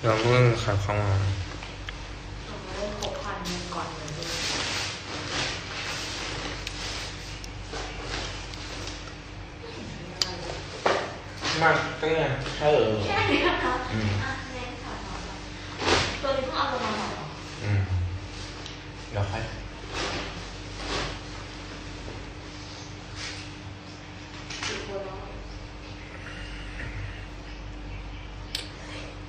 เดี๋ยวมึงขับเข้ามาหนูไม่ได้หกพันเงินก่อนเหมือนเดิมมาตั้งไงเออแค่นี้นะคะอืมอะเน้นค่ะน้องตัวนี้เพิ่งเอาลงมาหน่อยเหรออืมเดี๋ยวค่อย สิบตัวแล้ว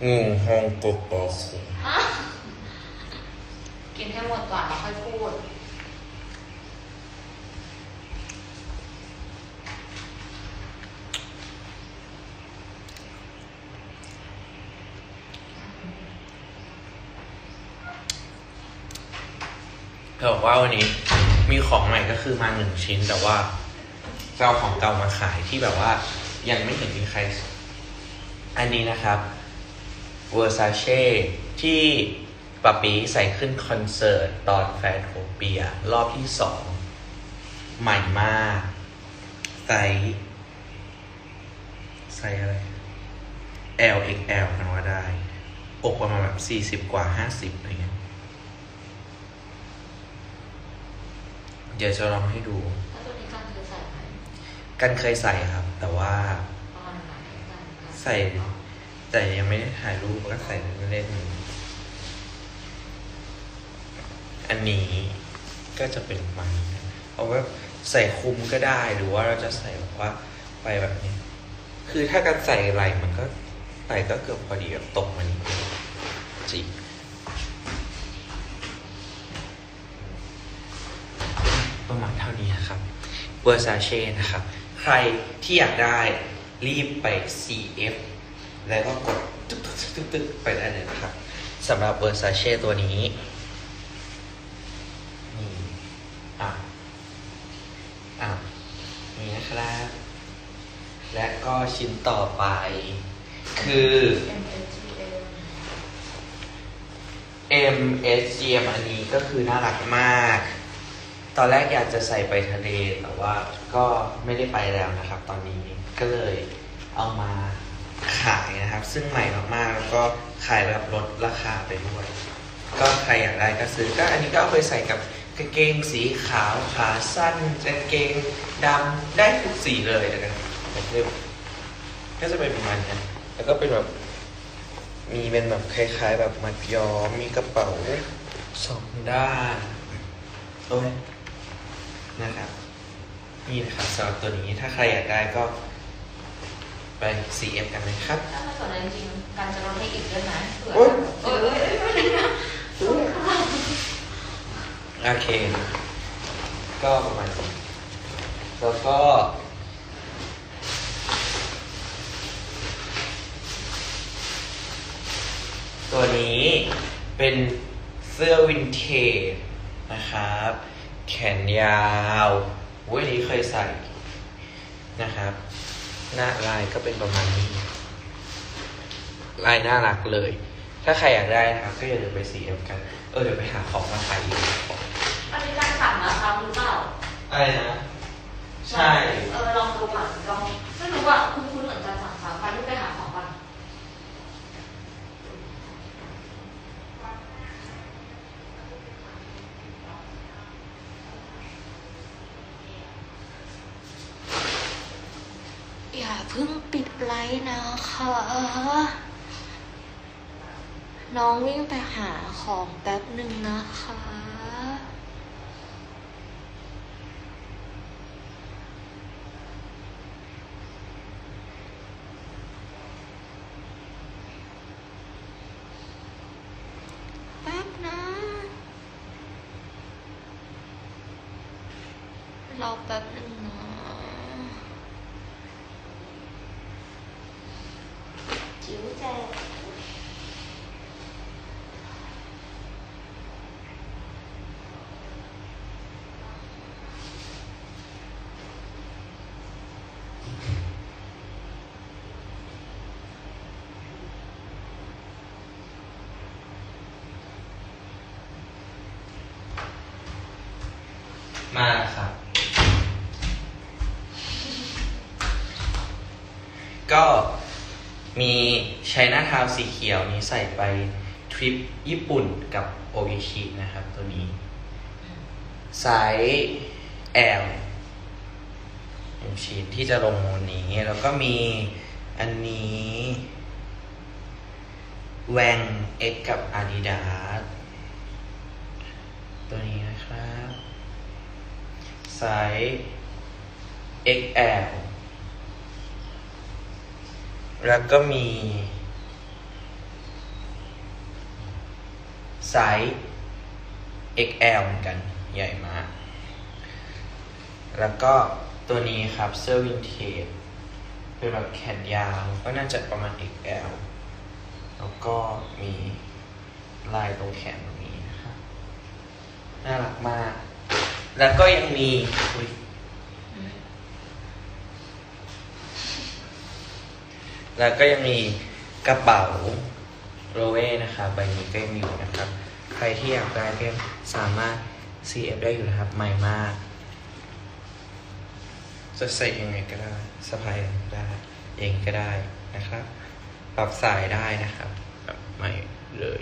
งูห้องกบอคงอะกินให้หมดก่อนแล้วค่อยพูดเขาบอกว่าวันนี้มีของใหม่ก็คือมาหนึ่งชิ้นแต่ว่าจะเอาของเก่ามาขายที่แบบว่า ยังไม่เห็นมีใคร อันนี้นะครับ Versace ที่ปะปีใส่ขึ้นคอนเสิร์ตตอนแฟนโทเปีย รอบที่สองใหม่มากไซส์ไซส์อะไร L XL กันว่าได้ อกประมาณแบบสี่สิบ40กว่าห้าสิบอะไรเงี้ยเดี๋ยวจะลองให้ดูแล้วตัวนี้การเคยใส่ไหมกันเคยใส่ครับ แต่ว่าประมาณไหนกันคะใส่ แต่ยังไม่ได้ถ่ายรูปก็ใส่เล่นอันนี้ก็จะเป็นมันเอาไว้ใส่คุมก็ได้หรือว่าเราจะใส่แบบว่าไปแบบนี้ คือถ้าการใส่ไหลมันก็ไหลก็เกือบพอดีแบบตกมันนิดเดียจีประมาณเท่านี้นะครับเวอร์ซาเช่นะครับ ใครที่อยากได้รีบไป CF แล้วก็กดตึ๊กตึ๊กตึ๊กตึ๊กไปได้เลยนะครับสำหรับเวอร์ซาเช่ตัวนี้นี่อะอะนี่นะครับ และก็ชิ้นต่อไป คือ MGM MSGM อันนี้ก็คือน่ารักมาก ตอนแรกอยากจะใส่ไปทะเลแต่ว่าก็ไม่ได้ไปแล้วนะครับ ตอนนี้ก็เลยเอามา ขายนะครับ ซึ่งใหม่มากๆ แล้วก็ขายแบบลดราคาไปด้วย ก็ใครอยากได้ก็ซื้อก็อันนี้ก็เอาไปใส่กับกางเกงสีขาวขาสั้นกางเกงดำได้ทุกสีเลยนะครับเรียกก็จะเป็นประมาณนี้แล้วก็เป็นแบบมีเป็นแบบคล้ายๆ แบบมัดย้อมมีกระเป๋าสองด้านโอ้ยนะครับนี่นะครับสำหรับตัวนี้ถ้าใครอยากได้ก็ ไป CF กันนะครับ ถ้ามันสนใจจริงๆการจะลดให้อีกด้วยนะเผื่อโอ๊ย เออเออเออไม่ได้นะสงครามโอเค ก็ประมาณนี้แล้วก็ ตัวนี้เป็นเสื้อวินเทจนะครับ แขนยาวเว้ยนี้เคยใส่นะครับ หน้าลายก็เป็นประมาณนี้ ลายน่ารักเลย ถ้าใครอยากได้นะครับก็อย่าลืมไป CF กัน เออเดี๋ยวไปหาของมาขายอีกอันนี้การสั่งมาซ้ำหรือเปล่าอะไรนะ ใช่ เออลองดูก่อนลองไม่รู้ว่าคุณคุณเหมือนจะสั่งซ้ำไปที่ไปหาของก่อน อย่าเพิ่งปิดไลน์นะคะ น้องวิ่งไปหาของแป๊บหนึ่งนะคะแป๊บนะรอแป๊บหนึ่งนะ จิ๋วแจก มาครับก็มีใช้หน้าท้าสีเขียวนี้ใส่ไปทริปญี่ปุ่นกับโออิชินะครับตัวนี้ไซส์ L หนึ่งชิ้นที่จะลงวันนี้ แล้วก็มีอันนี้แวง X กับ Adidas ตัวนี้นะครับไซส์ XL แล้วก็มี ไซส์ XL เหมือนกันใหญ่มาก แล้วก็ตัวนี้ครับ เสื้อวินเทจเป็นแบบแขนยาวก็น่าจะประมาณ XL แล้วก็มีลายตรงแขนตรงนี้นะครับน่ารักมาก แล้วก็ยังมีอุ๊ย แล้วก็ยังมีกระเป๋าโรเว่นะครับใบนี้ก็ยังอยู่นะครับ ใครที่อยากได้ก็สามารถ CF ได้อยู่นะครับ ใหม่มาก จะใส่ยังไงก็ได้สะพายได้เองก็ได้นะครับ ปรับสายได้นะครับแบบใหม่เลย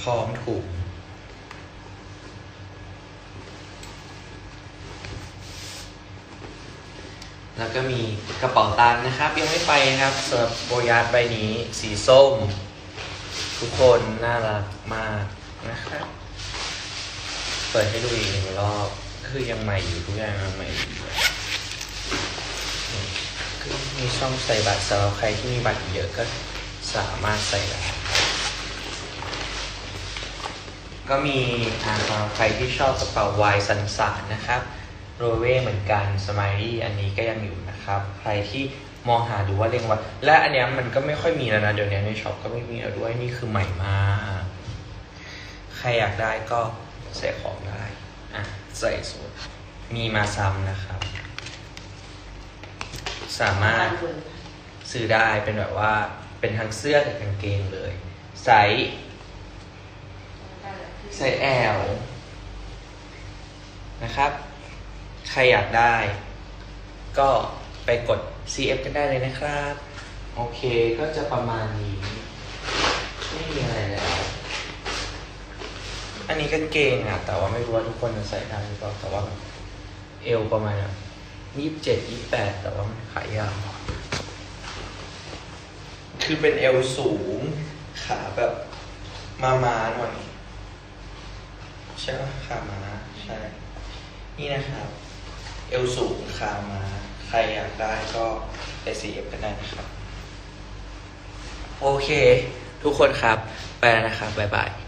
พร้อมถุง แล้วก็มีกระเป๋าตังค์นะครับ ยังไม่ไปนะครับสำหรับโบยาร์ดใบนี้สีส้ม ทุกคนน่ารักมากนะครับ เปิดให้ดูอีกหนึ่งรอบคือยังใหม่อยู่ทุกอย่างยังใหม่อยู่คือมีช่องใส่บัตรสำหรับใครที่มีบัตรเยอะก็สามารถใส่ได้ก็มีทางใครที่ชอบกระเป๋าวายสันสานนะครับ โรเว่เหมือนกันสม i ลี่อันนี้ก็ยังอยู่นะครับ ใครที่มองหาดูว่าเรียกว่า และอันเนี้ยมันก็ไม่ค่อยมีแล้วนะเดี๋ยวนี้ในช็อปก็ไม่มีแล้วด้วยนี่คือใหม่มากใครอยากได้ก็ใส่ของได้อะใส่สูตรมีมาซ้ำนะครับ สามารถซื้อได้เป็นแบบว่าเป็นทั้งเสื้อกับกางเกงเลยไซส์ไซส์ L นะครับ ใครอยากได้ ก็ไปกด CF กันได้เลยนะครับ โอเคก็จะประมาณนี้ ไม่มีอะไรแล้ว อันนี้กางเกงอะแต่ว่าไม่รู้ว่าทุกคนจะใส่ได้หรือเปล่าแต่ว่าแบบเอวประมาณยี่สิบเจ็ดยี่แปดแต่ว่ามันขายาวคือเป็นเอวสูง ขาแบบมามาหน่อยใช่ไหมขามาใช่ นี่นะครับ เอวสูงขามา ใครอยากได้ก็ไป CF กันได้นะครับ โอเค ทุกคนครับ ไปแล้วนะครับ บ๊ายบาย